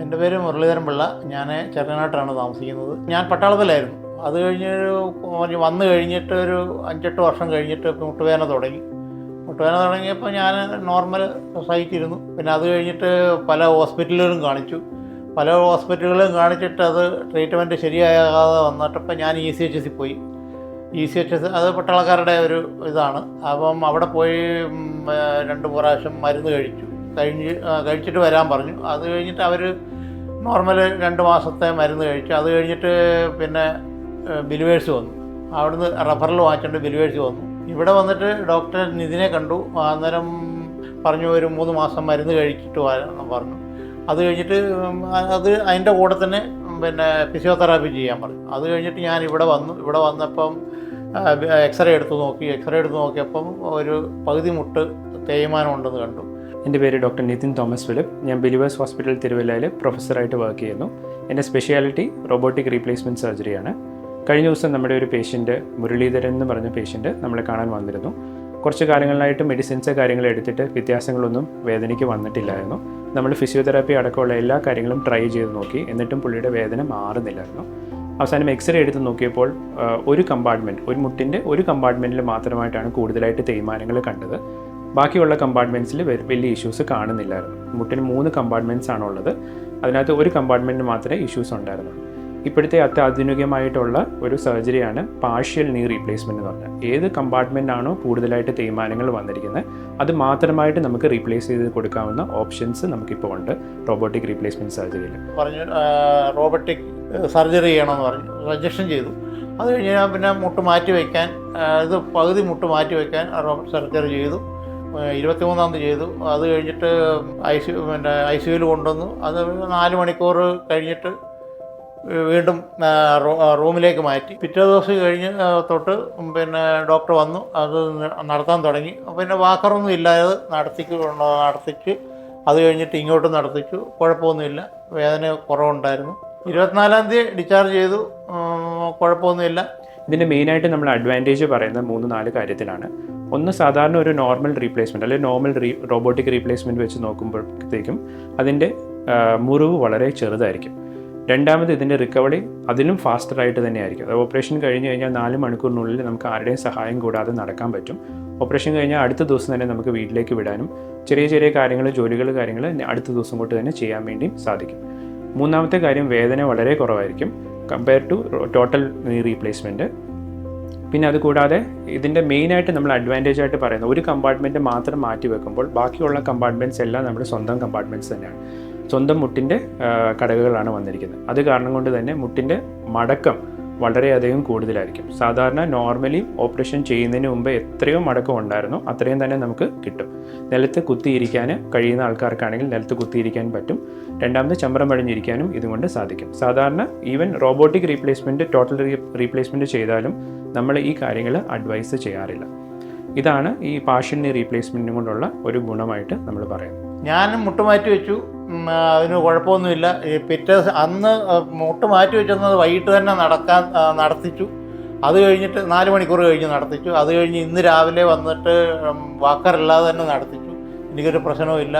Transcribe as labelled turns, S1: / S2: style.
S1: എന്റെ പേര് മുരളീധരൻ പിള്ള. ഞാൻ ചെറുനാട്ടാണ് താമസിക്കുന്നത്. ഞാൻ പട്ടാളത്തിലായിരുന്നു. അത് കഴിഞ്ഞ് വന്നു കഴിഞ്ഞിട്ട് ഒരു അഞ്ചെട്ട് വർഷം കഴിഞ്ഞിട്ട് മുട്ടുവേദന തുടങ്ങി. മുട്ടുവേദന തുടങ്ങിയപ്പോൾ ഞാൻ നോർമൽ സഹിച്ചിരുന്നു പിന്നെ അത് കഴിഞ്ഞിട്ട് പല ഹോസ്പിറ്റലുകളും കാണിച്ചു. പല ഹോസ്പിറ്റലുകളും കാണിച്ചിട്ട് അത് ട്രീറ്റ്മെന്റ് ശരിയാകാതെ വന്നിട്ടപ്പോൾ ഞാൻ ഇ സി എച്ച് എസിൽ പോയി. ഇ സി എച്ച് എസ് അത് പട്ടാളക്കാരുടെ ഒരു ഇതാണ്. അപ്പം അവിടെ പോയി രണ്ട് പ്രാവശ്യം മരുന്ന് കഴിച്ചു. കഴിഞ്ഞ് കഴിച്ചിട്ട് വരാൻ പറഞ്ഞു. അത് കഴിഞ്ഞിട്ട് അവർ നോർമൽ രണ്ട് മാസത്തെ മരുന്ന് കഴിച്ചു. അത് കഴിഞ്ഞിട്ട് പിന്നെ ബിലിവേഴ്സ് വന്നു. അവിടുന്ന് റഫറൽ വാങ്ങിച്ചുകൊണ്ട് ബിലിവേഴ്സ് വന്നു. ഇവിടെ വന്നിട്ട് ഡോക്ടർ നിതിനെ കണ്ടു. അന്നേരം പറഞ്ഞു ഒരു മൂന്ന് മാസം മരുന്ന് കഴിച്ചിട്ട് വരണം പറഞ്ഞു. അത് കഴിഞ്ഞിട്ട് അത് അതിന്റെ കൂടെ തന്നെ പിന്നെ ഫിസിയോതെറാപ്പി ചെയ്യാൻ പറഞ്ഞു. അത് കഴിഞ്ഞിട്ട് ഞാൻ ഇവിടെ വന്നു. ഇവിടെ വന്നപ്പം എക്സ്റേ എടുത്ത് നോക്കി. എക്സ്റേ എടുത്ത് നോക്കിയപ്പം ഒരു പകുതി മുട്ട് തേയ്മാനം ഉണ്ടെന്ന് കണ്ടു.
S2: എന്റെ പേര് ഡോക്ടർ നിതിൻ തോമസ് ഫിലിപ്പ്. ഞാൻ ബിലിവേഴ്സ് ഹോസ്പിറ്റൽ തിരുവല്ലയിൽ പ്രൊഫസറായിട്ട് വർക്ക് ചെയ്യുന്നു. എന്റെ സ്പെഷ്യാലിറ്റി റോബോട്ടിക് റീപ്ലേസ്മെന്റ് സർജറിയാണ് കഴിഞ്ഞ ദിവസം നമ്മുടെ ഒരു പേഷ്യന്റ് മുരളീധരൻ എന്ന് പറഞ്ഞ പേഷ്യന്റ് നമ്മളെ കാണാൻ വന്നിരുന്നു. കുറച്ച് കാലങ്ങളിലായിട്ട് മെഡിസിൻസ് കാര്യങ്ങൾ എടുത്തിട്ട് വ്യത്യാസങ്ങളൊന്നും വേദനയ്ക്ക് വന്നിട്ടില്ലായിരുന്നു. നമ്മൾ ഫിസിയോതെറാപ്പി അടക്കമുള്ള എല്ലാ കാര്യങ്ങളും ട്രൈ ചെയ്ത് നോക്കി. എന്നിട്ടും പുള്ളിയുടെ വേദന മാറുന്നില്ലായിരുന്നു. അവസാനം എക്സ്റേ എടുത്ത് നോക്കിയപ്പോൾ ഒരു കമ്പാർട്ട്മെന്റ് ഒരു മുട്ടിന്റെ ഒരു കമ്പാർട്ട്മെന്റിൽ മാത്രമായിട്ടാണ് കൂടുതലായിട്ട് തേയ്മാനങ്ങൾ കണ്ടത്. ബാക്കിയുള്ള കമ്പാർട്ട്മെന്റ്സിൽ വലിയ ഇഷ്യൂസ് കാണുന്നില്ലായിരുന്നു മുട്ടിന് മൂന്ന് കമ്പാർട്ട്മെന്റ്സ് ആണുള്ളത്. അതിനകത്ത് ഒരു കമ്പാർട്ട്മെന്റിന് മാത്രമേ ഇഷ്യൂസ് ഉണ്ടായിരുന്നുള്ളൂ. ഇപ്പോഴത്തെ അത്യാധുനികമായിട്ടുള്ള ഒരു സർജറിയാണ് പാർഷ്യൽ നീ റീപ്ലേസ്മെന്റ് എന്ന് പറഞ്ഞാൽ ഏത് കമ്പാർട്ട്മെന്റ് ആണോ കൂടുതലായിട്ട് തേയ്മാനങ്ങൾ വന്നിരിക്കുന്നത് അത് മാത്രമായിട്ട് നമുക്ക് റീപ്ലേസ് ചെയ്ത് കൊടുക്കാവുന്ന ഓപ്ഷൻസ് നമുക്കിപ്പോൾ ഉണ്ട് റോബോട്ടിക് റീപ്ലേസ്മെന്റ് സർജറിയിൽ
S1: പറഞ്ഞു റോബോട്ടിക് സർജറി ചെയ്യണമെന്ന് പറഞ്ഞു. സജഷൻ ചെയ്തു. അത് കഴിഞ്ഞാൽ പിന്നെ മുട്ട് മാറ്റി വയ്ക്കാൻ ഇത് പകുതി മുട്ട് മാറ്റി വയ്ക്കാൻ റോബോട്ട് സർജറി ചെയ്തു. ഇരുപത്തിമൂന്നാം തീയതി ചെയ്തു. അത് കഴിഞ്ഞിട്ട് ഐ സി പിന്നെ ഐ സി യുവിൽ കൊണ്ടുവന്നു. അത് നാല് മണിക്കൂർ കഴിഞ്ഞിട്ട് വീണ്ടും റൂമിലേക്ക് മാറ്റി. പിറ്റേ ദിവസം കഴിഞ്ഞ് തൊട്ട് പിന്നെ ഡോക്ടർ വന്നു. അത് നടത്താൻ തുടങ്ങി. പിന്നെ വാക്കറൊന്നും ഇല്ലാതെ നടത്തിക്ക് നടത്തിച്ച് അത് കഴിഞ്ഞിട്ട് ഇങ്ങോട്ട് നടത്തിച്ചു. കുഴപ്പമൊന്നുമില്ല. വേദന കുറവുണ്ടായിരുന്നു. ഇരുപത്തിനാലാം തീയതി ഡിസ്ചാർജ് ചെയ്തു. കുഴപ്പമൊന്നുമില്ല.
S2: ഇതിന്റെ മെയിനായിട്ട് നമ്മൾ അഡ്വാന്റേജ് പറയുന്നത് മൂന്ന് നാല് കാര്യത്തിലാണ്. ഒന്ന് സാധാരണ ഒരു നോർമൽ റീപ്ലേസ്മെന്റ് അല്ലെങ്കിൽ നോർമൽ റീ റോബോട്ടിക് റീപ്ലേസ്മെന്റ് വെച്ച് നോക്കുമ്പോഴത്തേക്കും അതിന്റെ മുറിവ് വളരെ ചെറുതായിരിക്കും. രണ്ടാമത് ഇതിന്റെ റിക്കവറി അതിലും ഫാസ്റ്ററായിട്ട് തന്നെ ആയിരിക്കും അത് ഓപ്പറേഷൻ കഴിഞ്ഞ് കഴിഞ്ഞാൽ നാല് മണിക്കൂറിനുള്ളിൽ നമുക്ക് ആരുടെയും സഹായം കൂടാതെ നടക്കാൻ പറ്റും. ഓപ്പറേഷൻ കഴിഞ്ഞാൽ അടുത്ത ദിവസം തന്നെ നമുക്ക് വീട്ടിലേക്ക് വിടാനും ചെറിയ ചെറിയ കാര്യങ്ങൾ ജോലികൾ കാര്യങ്ങൾ അടുത്ത ദിവസം കൊണ്ട് തന്നെ ചെയ്യാൻ വേണ്ടിയും സാധിക്കും. മൂന്നാമത്തെ കാര്യം വേദന വളരെ കുറവായിരിക്കും. Compare to total knee replacement പിന്നെ അതുകൂടാതെ ഇതിന്റെ മെയിനായിട്ട് നമ്മൾ അഡ്വാന്റേജ് ആയിട്ട് പറയുന്നത് ഒരു കമ്പാർട്ട്മെന്റ് മാത്രം മാറ്റി വെക്കുമ്പോൾ ബാക്കിയുള്ള കമ്പാർട്ട്മെന്റ്സ് എല്ലാം നമ്മുടെ സ്വന്തം കമ്പാർട്ട്മെന്റ്സ് തന്നെയാണ്. സ്വന്തം മുട്ടിന്റെ കടകകളാണ് വന്നിരിക്കുന്നത്. അത് കാരണം കൊണ്ട് തന്നെ മുട്ടിന്റെ മടക്കം വളരെയധികം കൂടുതലായിരിക്കും. സാധാരണ നോർമലി ഓപ്പറേഷൻ ചെയ്യുന്നതിന് മുമ്പ് എത്രയോ മടക്കം ഉണ്ടായിരുന്നു. അത്രയും തന്നെ നമുക്ക് കിട്ടും. നിലത്ത് കുത്തിയിരിക്കാൻ കഴിയുന്ന ആൾക്കാർക്കാണെങ്കിൽ നിലത്ത് കുത്തിയിരിക്കാൻ പറ്റും. രണ്ടാമത് ചമ്രം വഴിഞ്ഞിരിക്കാനും ഇതുകൊണ്ട് സാധിക്കും. സാധാരണ even robotic replacement total replacement ചെയ്താലും നമ്മൾ ഈ കാര്യങ്ങൾ അഡ്വൈസ് ചെയ്യാറില്ല. ഇതാണ് ഈ പാർഷ്യൽ റീപ്ലേസ്മെന്റും കൊണ്ടുള്ള ഒരു ഗുണമായിട്ട് നമ്മൾ പറയുന്നത്.
S1: ഞാനും മുട്ടുമാറ്റി വെച്ചു അതിന് കുഴപ്പമൊന്നുമില്ല. ഈ പിറ്റേ അന്ന് മുട്ട് മാറ്റി വെച്ചിരുന്നത് വൈകിട്ട് തന്നെ നടക്കാൻ നടത്തിച്ചു. അത് കഴിഞ്ഞിട്ട് നാല് മണിക്കൂർ കഴിഞ്ഞ് നടത്തിച്ചു. അത് കഴിഞ്ഞ് ഇന്ന് രാവിലെ വന്നിട്ട് വാക്കറില്ലാതെ തന്നെ നടത്തിച്ചു. എനിക്കൊരു പ്രശ്നവുമില്ല.